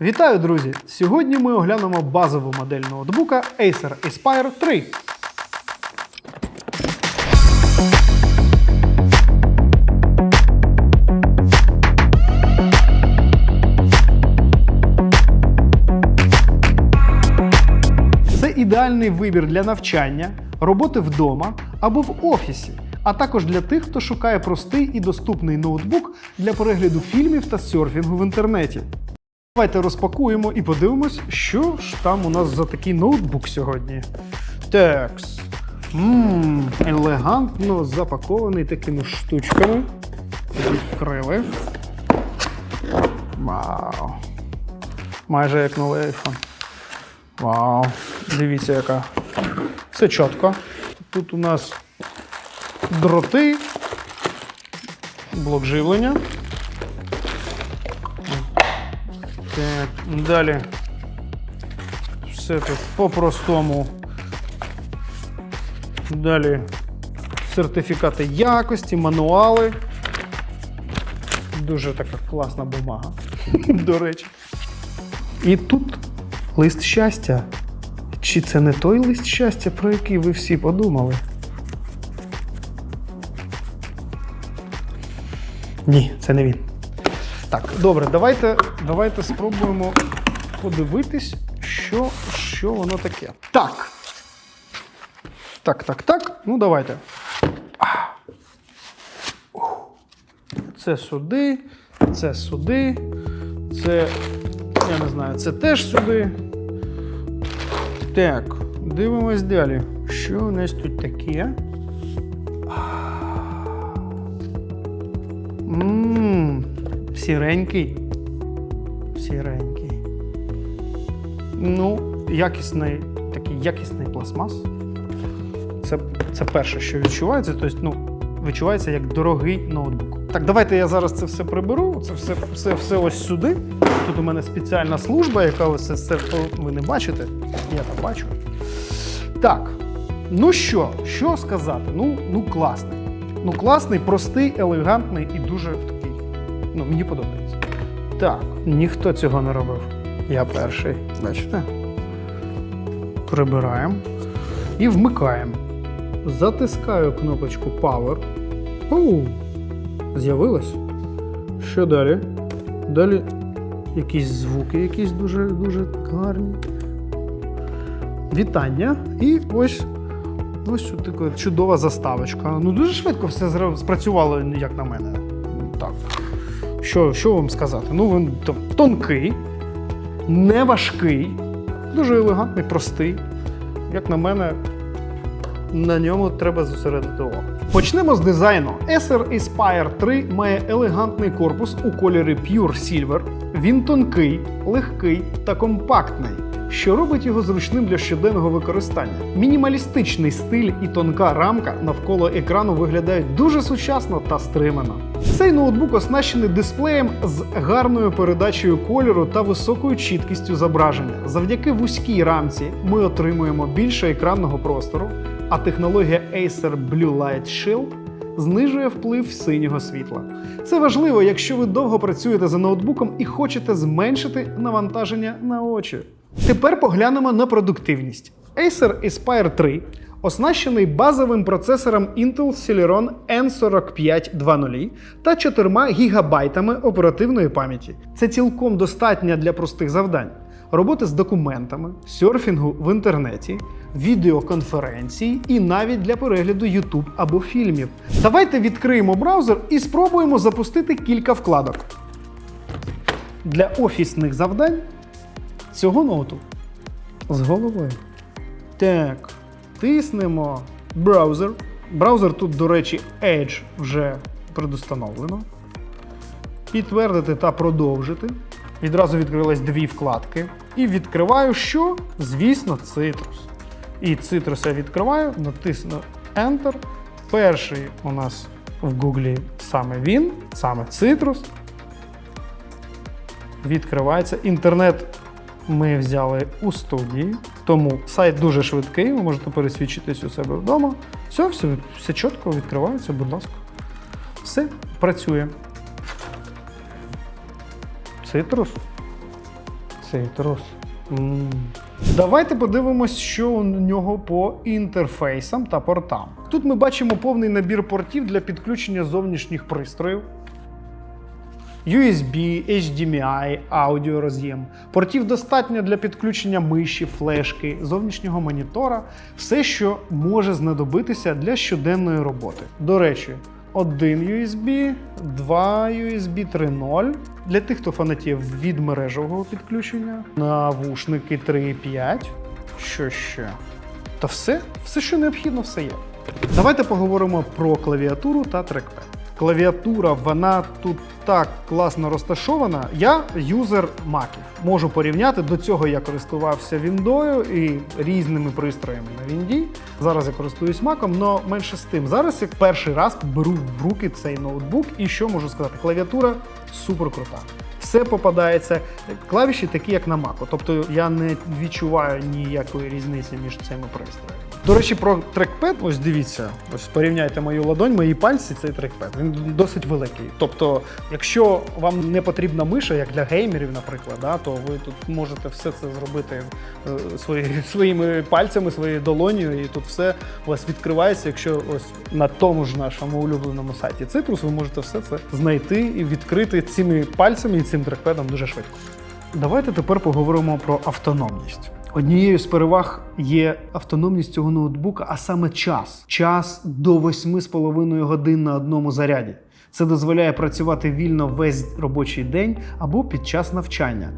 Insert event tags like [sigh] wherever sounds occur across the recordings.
Вітаю, друзі! Сьогодні ми оглянемо базову модель ноутбука Acer Aspire 3. Це ідеальний вибір для навчання, роботи вдома або в офісі, а також для тих, хто шукає простий і доступний ноутбук для перегляду фільмів та серфінгу в інтернеті. Давайте розпакуємо і подивимось, що ж там у нас за такий ноутбук сьогодні. Текс. Ммм, елегантно запакований такими штучками. Відкрили. Вау. Майже як новий iPhone. Вау. Дивіться, яка. Все чітко. Тут у нас дроти, блок живлення. Так, далі. Все тут по-простому. Далі сертифікати якості, мануали. Дуже така класна бумага, [laughs] до речі. І тут лист щастя. Чи це не той лист щастя, про який ви всі подумали? Ні, це не він. Так, добре, давайте, давайте спробуємо подивитись, що, що воно таке. Так. Так, так, так. Ну, давайте. Це сюди, це сюди, це. Я не знаю, це теж сюди. Так, дивимось далі. Що у нас тут таке? Сіренький. Сіренький. Ну, якісний, такий якісний пластмас. Це, це перше, що відчувається. Тобто, ну, відчувається як дорогий ноутбук. Так, давайте я зараз це все приберу. Це все, все, все ось сюди. Тут у мене спеціальна служба, яка ось це ви не бачите. Я так бачу. Так. Ну що, що сказати? Ну, ну класний. Ну, класний, простий, елегантний і дуже. Ну, мені подобається. Так, ніхто цього не робив. Я перший. Бачите? Прибираємо і вмикаємо. Затискаю кнопочку Power. Оу, з'явилось. Що далі? Далі якісь звуки, якісь дуже дуже гарні. Вітання. І ось ось така чудова заставочка. Ну дуже швидко все спрацювало, як на мене. Що, що вам сказати? Ну, він то- тонкий, не важкий, дуже елегантний, простий. Як на мене, на ньому треба зосередити увагу. Почнемо з дизайну. Acer Aspire 3 має елегантний корпус у кольорі Pure Silver. Він тонкий, легкий та компактний, що робить його зручним для щоденного використання. Мінімалістичний стиль і тонка рамка навколо екрану виглядають дуже сучасно та стримано. Цей ноутбук оснащений дисплеєм з гарною передачею кольору та високою чіткістю зображення. Завдяки вузькій рамці ми отримуємо більше екранного простору, а технологія Acer Blue Light Shield знижує вплив синього світла. Це важливо, якщо ви довго працюєте за ноутбуком і хочете зменшити навантаження на очі. Тепер поглянемо на продуктивність. Acer Aspire 3 оснащений базовим процесором Intel Celeron N4520 та 4 гігабайтами оперативної пам'яті. Це цілком достатньо для простих завдань. Роботи з документами, серфінгу в інтернеті, відеоконференцій і навіть для перегляду YouTube або фільмів. Давайте відкриємо браузер і спробуємо запустити кілька вкладок. Для офісних завдань цього ноуту з головою. Так, тиснемо браузер. Браузер тут, до речі, Edge вже предустановлено. Підтвердити та продовжити. Відразу відкрились дві вкладки. І відкриваю що? Звісно, цитрус. І цитрус я відкриваю, натисну Enter. Перший у нас в Гуглі саме він, саме цитрус. Відкривається. Інтернет ми взяли у студії, тому сайт дуже швидкий, ви можете пересвідчитись у себе вдома. Все, все, все чітко відкривається, будь ласка. Все, працює. Цитрус. Цитрус. М. Давайте подивимось, що у нього по інтерфейсам та портам. Тут ми бачимо повний набір портів для підключення зовнішніх пристроїв. USB, HDMI, аудіороз'єм. Портів достатньо для підключення миші, флешки, зовнішнього монітора, все, що може знадобитися для щоденної роботи. До речі, один USB, два USB 3.0 для тих, хто фанатів від мережевого підключення, навушники 3.5. Що ще? Та все, все, що необхідно, все є. Давайте поговоримо про клавіатуру та трекпад. Клавіатура, вона тут так класно розташована. Я юзер маків. Можу порівняти. До цього я користувався Віндою і різними пристроями на Вінді. Зараз я користуюсь маком, але менше з тим. Зараз я перший раз беру в руки цей ноутбук, і що можу сказати? Клавіатура супер крута. Все попадається. Клавіші такі, як на Маку. Тобто я не відчуваю ніякої різниці між цими пристроями. До речі, про трекпед, ось дивіться, ось порівняйте мою ладонь, мої пальці, цей трекпед. Він досить великий. Тобто, якщо вам не потрібна миша, як для геймерів, наприклад, да, то ви тут можете все це зробити е, свої, [laughs] своїми пальцями, своєю долонію, і тут все у вас відкривається. Якщо ось на тому ж нашому улюбленому сайті Citrus, ви можете все це знайти і відкрити цими пальцями і цим трекпедом дуже швидко. Давайте тепер поговоримо про автономність. Однією з переваг є автономність цього ноутбука, а саме час. Час до 8,5 годин на одному заряді. Це дозволяє працювати вільно весь робочий день або під час навчання.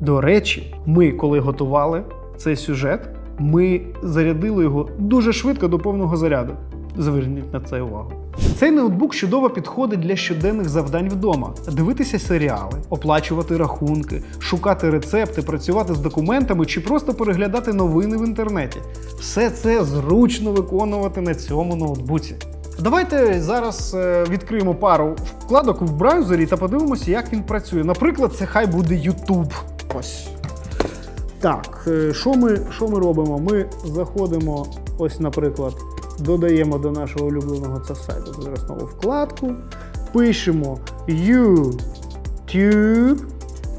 До речі, ми, коли готували цей сюжет, ми зарядили його дуже швидко до повного заряду. Зверніть на це увагу. Цей ноутбук чудово підходить для щоденних завдань вдома: дивитися серіали, оплачувати рахунки, шукати рецепти, працювати з документами чи просто переглядати новини в інтернеті. Все це зручно виконувати на цьому ноутбуці. Давайте зараз е, відкриємо пару вкладок в браузері та подивимося, як він працює. Наприклад, це хай буде YouTube. Ось. Так, е, що ми, що ми робимо? Ми заходимо, ось, наприклад, додаємо до нашого улюбленого сайту зараз нову вкладку, пишемо YouTube.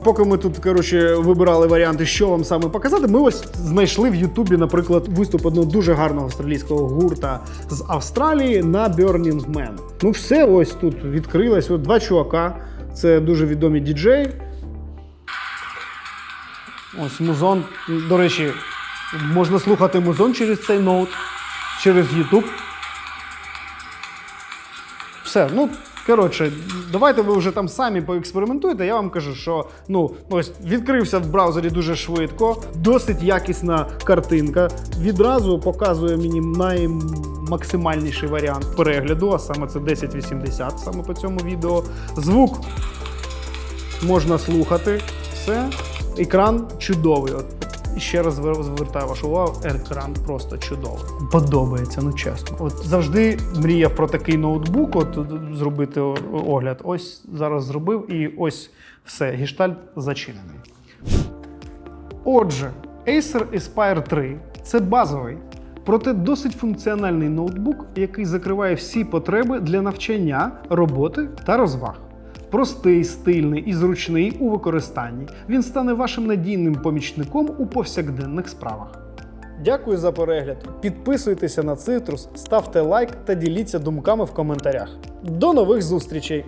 Поки ми тут, коротше, вибирали варіанти, що вам саме показати, ми ось знайшли в Ютубі, наприклад, виступ одного дуже гарного австралійського гурта з Австралії на Burning Man. Ну, все ось тут відкрилось. От два чувака. Це дуже відомі діджеї. Ось музон. До речі, можна слухати музон через цей ноут, через YouTube. Все, ну. Коротше, давайте ви вже там самі поекспериментуєте. Я вам кажу, що ну ось відкрився в браузері дуже швидко, досить якісна картинка. Відразу показує мені наймаксимальніший варіант перегляду, а саме це 1080 саме по цьому відео. Звук можна слухати. Все. Екран чудовий. От ще раз звертаю вашу увагу, екран просто чудовий. Подобається, ну чесно. От завжди мріяв про такий ноутбук, от от, зробити огляд. Ось зараз зробив, і ось все, гештальт зачинений. Отже, Acer Aspire 3 це базовий, проте досить функціональний ноутбук, який закриває всі потреби для навчання, роботи та розваг. Простий, стильний і зручний у використанні. Він стане вашим надійним помічником у повсякденних справах. Дякую за перегляд. Підписуйтеся на цитрус, ставте лайк та діліться думками в коментарях. До нових зустрічей!